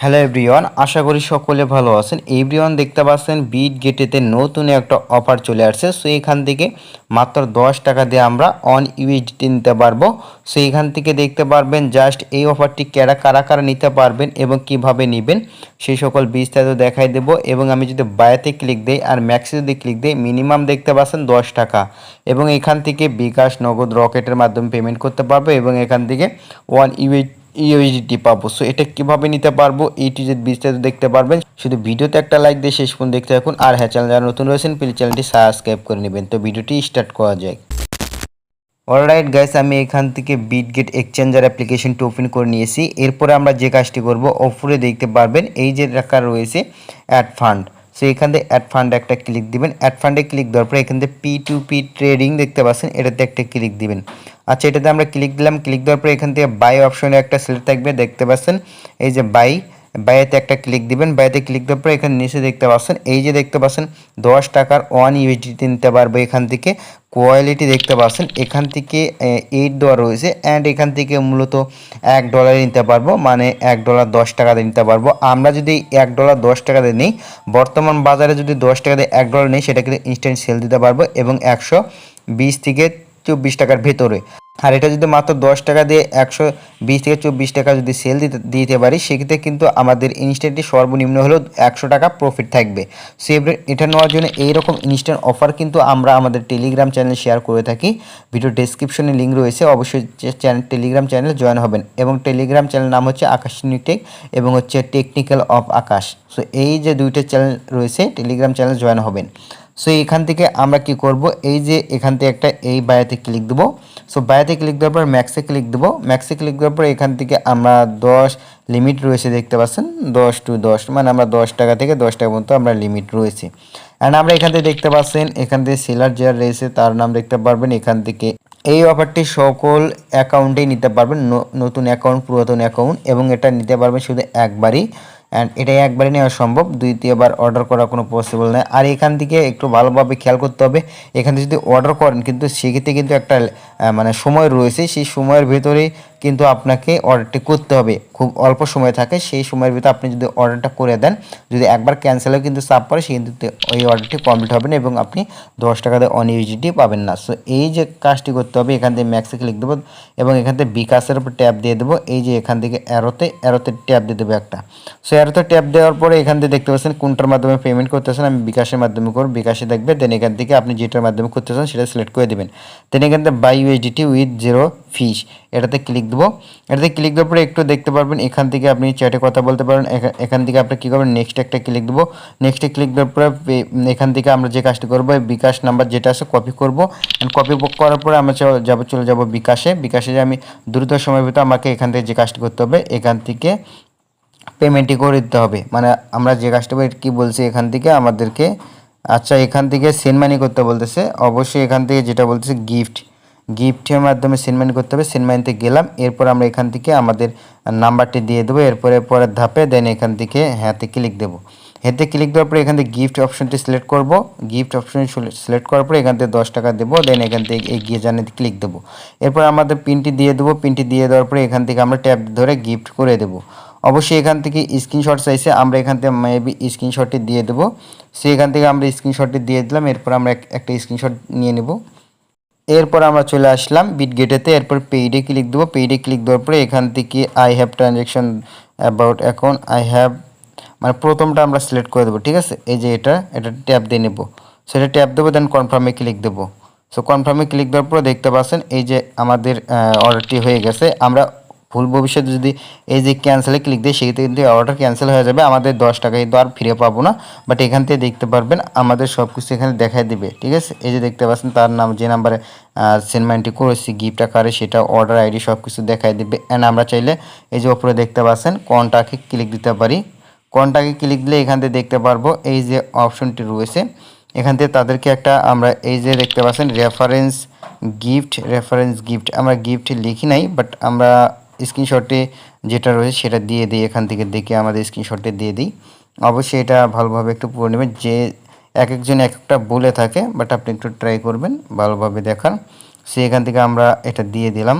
Hello everyone আশা করি সকলে ভালো আছেন। এভরিওয়ান দেখতে পাচ্ছেন বিট গেটেতে নতুন একটা অফার চলে আসছে। সো এখান থেকে মাত্র দশ টাকা দিয়ে আমরা অন ইউএসডিটি নিতে পারব। সো এখান থেকে দেখতে পারবেন জাস্ট এই অফারটি কারা কারা কারা নিতে পারবেন এবং কীভাবে নেবেন, সেই সকল বিস্তারিত দেখাই দেব। এবং আমি যদি বায়াতে ক্লিক দিই আর ম্যাক্সে যদি ক্লিক দিই মিনিমাম দেখতে পাচ্ছেন দশ টাকা। এবং এখান থেকে বিকাশ নগদ রকেটের মাধ্যমে পেমেন্ট করতে পারব এবং এখান থেকে ওয়ান ইউএস ইউএসডি পাবো। সো এটা কীভাবে নিতে পারব এইটি যে বিস্তারিত দেখতে পারবেন। শুধু ভিডিওতে একটা লাইক দিয়ে শেষ পর্যন্ত দেখতে থাকুন। আর হ্যাঁ চ্যানেল যারা নতুন রয়েছেন প্লিজ চ্যানেলটি সাবস্ক্রাইব করে নেবেন। তো ভিডিওটি স্টার্ট করা যায় অলরাইট গাইস আমি এখান থেকে বিটগেট এক্সচেঞ্জার অ্যাপ্লিকেশনটি ওপেন করে নিয়েছি। এরপরে আমরা যে কাজটি করব ওপরে দেখতে পারবেন। এই যে রাখা রয়েছে অ্যাড ফান্ড সো এখান থেকে অ্যাড ফান্ডে একটা ক্লিক দিবেন। অ্যাড ফান্ডে ক্লিক দেওয়ার পরে এখান থেকে পি টু পি ট্রেডিং দেখতে পাচ্ছেন এটাতে একটা ক্লিক দিবেন। আচ্ছা এটাতে আমরা ক্লিক দিলাম। ক্লিক দেওয়ার পরে এখান থেকে বাই অপশনে একটা সিলেক্ট থাকবে, দেখতে পাচ্ছেন? এই যে বাই বাইতে একটা ক্লিক দিবেন বাইতে ক্লিক দেওয়ার পরে এখানে নিচে দেখতে পাচ্ছেন, এই যে দেখতে পাচ্ছেন, দশ টাকার ওয়ান ইউএসডিটি নিতে পারব এখান থেকে। কোয়ালিটি দেখতে পাচ্ছেন, এখান থেকে এইট দেওয়া রয়েছে অ্যান্ড এখান থেকে মূলত এক ডলারে নিতে পারব মানে এক ডলার দশ টাকা দিয়ে নিতে পারব। আমরা যদি এক ডলার দশ টাকা দিয়ে নিই, বর্তমান বাজারে যদি দশ টাকা দিয়ে এক ডলার নিই সেটা কিন্তু ইনস্ট্যান্ট সেল দিতে পারব এবং একশো বিশ থেকে চব্বিশ টাকার ভেতরে। আর এটা যদি মাত্র দশ টাকা দিয়ে একশো বিশ থেকে চব্বিশ টাকা যদি সেল দিতে দিতে পারি, সেক্ষেত্রে কিন্তু আমাদের ইনস্ট্যান্টলি সর্বনিম্ন হলেও একশো টাকা প্রফিট থাকবে। সো এটা নেওয়ার জন্য এইরকম ইনস্ট্যান্ট অফার কিন্তু আমরা আমাদের টেলিগ্রাম চ্যানেল শেয়ার করে থাকি। ভিডিও ডেসক্রিপশনে লিঙ্ক রয়েছে, অবশ্যই চ্যানেল টেলিগ্রাম চ্যানেল জয়েন হবেন। এবং টেলিগ্রাম চ্যানেল নাম হচ্ছে আকাশ নিউটেক এবং হচ্ছে টেকনিক্যাল অফ আকাশ সো এই যে দুইটা চ্যানেল রয়েছে টেলিগ্রাম চ্যানেল জয়েন হবেন। সো এখান থেকে আমরা কি করব? এই যে এখান থেকে একটা এই বায়াতে ক্লিক দেবো। সো বায়াতে ক্লিক দেওয়ার পর ম্যাক্সে ক্লিক দেবো। ম্যাক্সে ক্লিক দেওয়ার পর এখান থেকে আমরা দশ লিমিট রয়েছে দেখতে পাচ্ছেন। দশ টু দশ মানে আমরা দশ টাকা থেকে দশ টাকা পর্যন্ত আমরা লিমিট রয়েছে। অ্যান্ড আমরা এখান থেকে দেখতে পাচ্ছেন, এখান থেকে সেলার যার রয়েছে তার নাম দেখতে পারবেন। এখান থেকে এই অফারটি সকল অ্যাকাউন্টেই নিতে পারবেন। নতুন অ্যাকাউন্ট পুরাতন অ্যাকাউন্ট এবং এটা নিতে পারবেন শুধু একবারই। অ্যান্ড এটা একবারে নেওয়া সম্ভব। দ্বিতীয়বার অর্ডার করা কোনো পসিবল নয়। আর এখান থেকে একটু ভালোভাবে খেয়াল করতে হবে। এখান থেকে যদি অর্ডার করেন, কিন্তু সেক্ষেত্রে কিন্তু একটা মানে সময় রয়েছে। সেই সময়ের ভেতরেই কিন্তু আপনাকে অর্ডারটি করতে হবে। খুব অল্প সময় থাকে, সেই সময়ের ভিতরে আপনি যদি অর্ডারটা করে দেন, যদি একবার ক্যান্সেলও কিন্তু চাপ পড়ে সেই কিন্তু ওই অর্ডারটি কমপ্লিট হবে না এবং আপনি দশ টাকাতে অনইউজিটি পাবেন না। সো এই যে কাজটি করতে হবে, এখান থেকে ম্যাক্সে ক্লিক দেবো এবং এখান থেকে বিকাশের উপর ট্যাপ দিয়ে দেবো। এই যে এখান থেকে অ্যারোতে অ্যারোতে ট্যাপ দিয়ে দেবো একটা। সো অ্যারোতে ট্যাপ দেওয়ার পরে এখান থেকে দেখতে পাচ্ছেন কোনটার মাধ্যমে পেমেন্ট করতেছেন আমি বিকাশের মাধ্যমে করব, বিকাশে দেখবে দেন এখান থেকে আপনি যেটার মাধ্যমে করতেছেন সেটা সিলেক্ট করে দেবেন। দেন এখান থেকে buy USDT with zero fees এটাতে ক্লিক দেবো। এটাতে ক্লিক দেওয়ার পরে একটু দেখতে পারবেন এখান থেকে আপনি চ্যাটে কথা বলতে পারেন এখান থেকে আপনি কী করবেন নেক্সট একটা ক্লিক দেবো। নেক্সটে ক্লিক দেওয়ার পরে এখান থেকে আমরা যে কাজটি করব বিকাশ নাম্বার যেটা আছে কপি করব। কপি করার পরে আমরা যাব, চলে যাব বিকাশে। বিকাশে যে আমি দ্রুত সময়ের ভিতরে আমাকে এখান থেকে যে কাজটি করতে হবে, এখান থেকে পেমেন্টই করে দিতে হবে। মানে আমরা যে কাজটা কি বলছি এখান থেকে, আমাদেরকে আচ্ছা এখান থেকে সেন্ড মানি করতে বলতেছে। অবশ্যই এখান থেকে যেটা বলতেছে গিফট গিফটের মাধ্যমে সেন্ড করতে হবে সেন্ড মানিতে গেলাম, এরপর আমরা এখান থেকে আমাদের নাম্বারটি দিয়ে দেবো, এরপরে পরের ধাপে দেন এখান থেকে হ্যাঁতে ক্লিক দেবো। হেতে ক্লিক দেওয়ার পরে এখান থেকে গিফট অপশনটি সিলেক্ট করব গিফট অপশন সিলেক্ট করার পরে এখান থেকে দশ টাকা দেবো দেন এখান থেকে এগিয়ে জানে ক্লিক দেবো। এরপর আমাদের পিনটি দিয়ে দেবো পিনটি দিয়ে দেওয়ার পরে এখান থেকে আমরা ট্যাপ ধরে গিফট করে দেবো। অবশ্যই এখান থেকে স্ক্রিনশট চাইছে, আমরা এখান থেকে মেবি স্ক্রিনশটটি দিয়ে দেবো। সে এখান থেকে আমরা স্ক্রিনশটটি দিয়ে দিলাম, এরপর আমরা একটা স্ক্রিনশট নিয়ে নেব। এরপর আমরা চলে আসলাম বিট গেটেতে এরপর পেইডে ক্লিক দেবো। পেইডে ক্লিক দেওয়ার পরে এখান থেকে I have transaction about account I have মানে প্রথমটা আমরা সিলেক্ট করে দেবো, ঠিক আছে? এই যে এটা এটা ট্যাপ দিয়ে নেব। সেটা ট্যাপ দেবো দেন কনফার্মে ক্লিক দেবো। সো কনফার্মে ক্লিক দেওয়ার পরে দেখতে পাচ্ছেন, এই যে আমাদের অর্ডারটি হয়ে গেছে। আমরা ভুল ভবিষ্যতে যদি এই যে ক্যান্সেলে ক্লিক দিই সেক্ষেত্রে কিন্তু অর্ডার ক্যান্সেল হয়ে যাবে। আমাদের দশ টাকা কিন্তু আর ফিরে পাবো না। বাট এখান থেকে দেখতে পারবেন, আমাদের সব কিছু এখানে দেখাই দিবে। ঠিক আছে? এই যে দেখতে পাচ্ছেন, তার নাম যে নাম্বারে সেনমাইনটি করেছি গিফট আকারে সেটা অর্ডার আইডি সব কিছু দেখাই দিবে। অ্যান্ড আমরা চাইলে এই যে ওপরে দেখতে পাচ্ছেন কোনটাকে ক্লিক দিতে পারি। কোনটাকে ক্লিক দিলে এখান থেকে দেখতে পারব, এই যে অপশনটি রয়েছে। এখান থেকে তাদেরকে একটা আমরা এই যে দেখতে পাচ্ছেন রেফারেন্স গিফট রেফারেন্স গিফট আমরা গিফট লিখি নাই বাট আমরা স্ক্রিনশটে যেটা রয়েছে সেটা দিয়ে দিই, এখান থেকে দেখে আমাদের স্ক্রিনশটে দিয়ে দিই। অবশ্যই এটা ভালোভাবে একটু পড়ে নেবেন। যে এক একজন এক একটা বলে থাকে বাট আপনি একটু ট্রাই করবেন, ভালোভাবে দেখান। সে, এখান থেকে আমরা এটা দিয়ে দিলাম।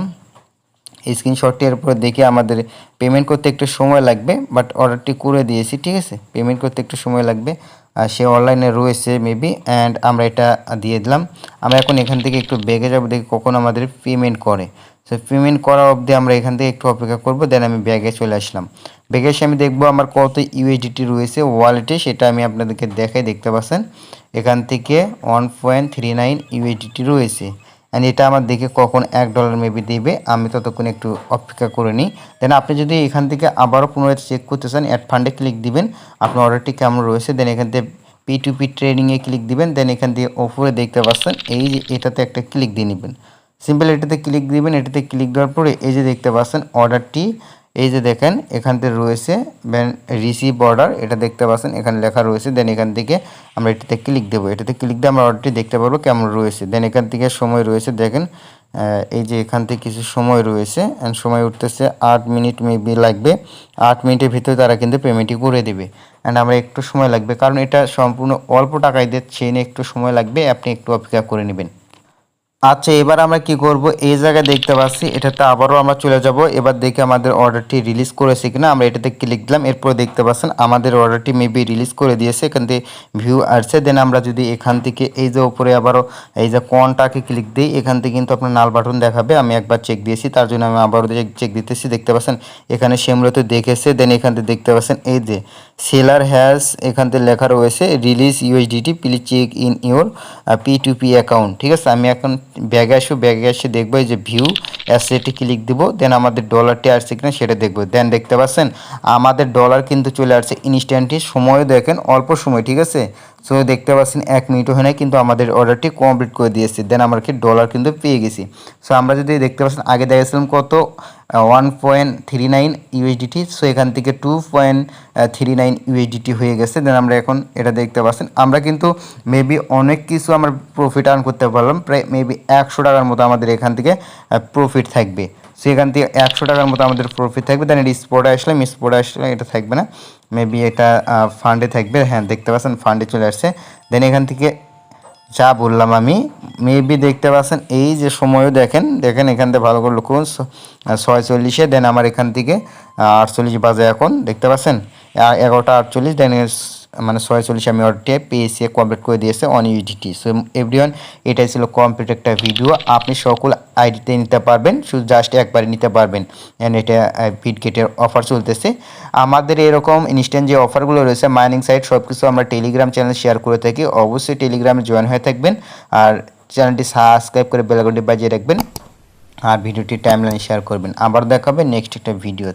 স্ক্রিনশটটি এরপরে দেখে আমাদের পেমেন্ট করতে একটু সময় লাগবে বাট অর্ডারটি করে দিয়েছি, ঠিক আছে? পেমেন্ট করতে একটু সময় লাগবে। আর সে অনলাইনে রয়েছে মেবি অ্যান্ড আমরা এটা দিয়ে দিলাম। আমরা এখন এখান থেকে একটু বেগে যাব, দেখি কখন আমাদের পেমেন্ট করে। সো পেমেন্ট করা অবধি আমরা এখান থেকে একটু অপেক্ষা করব দেন আমি ব্যাগে চলে আসলাম। ব্যাগে এসে আমি দেখব আমার কত ইউএসডিটি রয়েছে ওয়ালেটে সেটা আমি আপনাদেরকে দেখাই, দেখতে পাচ্ছেন। এখান থেকে one point three nine USDT রয়েছে। অ্যান্ড এটা আমার দেখে কখন এক ডলার মেবি দেবে, আমি ততক্ষণ একটু অপেক্ষা করে নিই। দেন আপনি যদি এখান থেকে আবারও পুনরায় চেক করতে চান অ্যাড ফান্ডে ক্লিক দিবেন, আপনার অর্ডারটি কেমন রয়েছে দেন এখান থেকে পি টু পি ট্রেডিংয়ে ক্লিক দিবেন দেন এখান থেকে ওপরে দেখতে পাচ্ছেন, এই যে এটাতে একটা ক্লিক দিয়ে নেবেন। সিম্পল এটাতে ক্লিক দিবেন, এটাতে ক্লিক দেওয়ার পরে এই যে দেখতে পাচ্ছেন অর্ডারটি এই যে দেখেন, এখান থেকে রয়েছে রিসিভ অর্ডার এটা দেখতে পাচ্ছেন, এখানে লেখা রয়েছে দেন এখান থেকে আমরা এটাতে ক্লিক দেবো। এটাতে ক্লিক দিয়ে আমরা অর্ডারটি দেখতে পারব কেমন রয়েছে। দেন এখান থেকে সময় রয়েছে, দেখেন এই যে এখান থেকে কিছু সময় রয়েছে অ্যান্ড সময় উঠতেছে আট মিনিট মেবি লাগবে। আট মিনিটের ভিতরে তারা কিন্তু পেমেন্টটি করে দেবে। অ্যান্ড আমরা একটু সময় লাগবে, কারণ এটা সম্পূর্ণ অল্প টাকায় দিচ্ছে একটু সময় লাগবে, আপনি একটু অপেক্ষা করে নেবেন। আচ্ছা এবার আমরা কি করব? এই জায়গায় দেখতে পাচ্ছি, এটাতে আবারও আমরা চলে যাব। এবার দেখে আমাদের অর্ডারটি রিলিজ করেছে কিনা। আমরা এটাতে ক্লিক দিলাম, এরপর দেখতে পাচ্ছেন আমাদের অর্ডারটি মেবি রিলিজ করে দিয়েছে। এখান থেকে ভিউ আসছে। দেন আমরা যদি এখান থেকে এই যে উপরে আবারও এই যে কনটাকে ক্লিক দিই, এখান থেকে কিন্তু আপনার নাল বাটন দেখাবে। আমি একবার চেক দিয়েছি, তার জন্য আমি আবারও চেক দিতেছি, দেখতে পাচ্ছেন এখানে সে মূলত দেখেছে। দেন এখান থেকে দেখতে পাচ্ছেন এই যে সেলার হ্যাজ এখান থেকে লেখা রয়েছে release USDT please check in your P two P account ঠিক আছে? আমি এখন ব্যাগে আসব, ব্যাগে এসে দেখব এই যে ভিউ অ্যাসেটে ক্লিক দিব দেন আমাদের ডলারটি আসছে কিনা সেটা দেখব। দেন দেখতে পাচ্ছেন, আমাদের ডলার কিন্তু চলে আসছে ইনস্ট্যান্টলি সময় দেখেন, অল্প সময়, ঠিক আছে? সো দেখতে পাচ্ছেন, এক মিনিটও হয় না কিন্তু আমাদের অর্ডারটি কমপ্লিট করে দিয়েছে। দেন আমরা কি ডলার কিন্তু পেয়ে গেছি। সো আমরা যদি দেখতে পাচ্ছেন, আগে দেখেছিলাম কত? One point three nine USDT so এখান থেকে two point three nine USDT হয়ে গেছে। দেন আমরা এখন এটা দেখতে পাচ্ছেন, আমরা কিন্তু মেবি অনেক কিছু আমরা প্রফিট আর্ন করতে পারলাম। প্রায় মেবি একশো টাকার মতো আমাদের এখান থেকে প্রফিট থাকবে। সো এখান থেকে একশো টাকার মতো আমাদের প্রফিট থাকবে। দেন এটা স্পোর্টে আসলাম স্পোর্টে আসলে এটা থাকবে না। মেবি এটা ফান্ডে থাকবে। হ্যাঁ দেখতে পাচ্ছেন ফান্ডে চলে আসছে। দেন এখান থেকে যা বললাম আমি মেবি দেখতে পাচ্ছেন, এই যে সময়ও দেখেন দেখেন এখান থেকে ভালো করে লক্ষ্য ছয় চল্লিশে দেন আমার এখান থেকে আটচল্লিশ বাজে এখন, দেখতে পাচ্ছেন? এগারোটা আটচল্লিশ দেন মানে ছয় আমি অর্ডারটি পেয়েছি কমপ্লিট করে দিয়েছে অন ইউডিটি সো এভরিওয়ান এটাই ছিল কমপ্লিট একটা ভিডিও আপনি সকল আইডিতে নিতে পারবেন, শুধু জাস্ট একবারে নিতে পারবেন। অ্যান্ড এটা ফিডগেটের অফার চলতেছে। আমাদের এরকম ইনস্ট্যান্ট যে অফারগুলো রয়েছে মাইনিং সাইট সব কিছু আমরা টেলিগ্রাম চ্যানেল শেয়ার করে থাকি। অবশ্যই টেলিগ্রামে জয়েন হয়ে থাকবেন। আর চ্যানেলটি সাবস্ক্রাইব করে বেলাঘন্টি বাজিয়ে রাখবেন। আর ভিডিওটি টাইমলাইনে শেয়ার করবেন। আবার দেখাবে নেক্সট একটা ভিডিও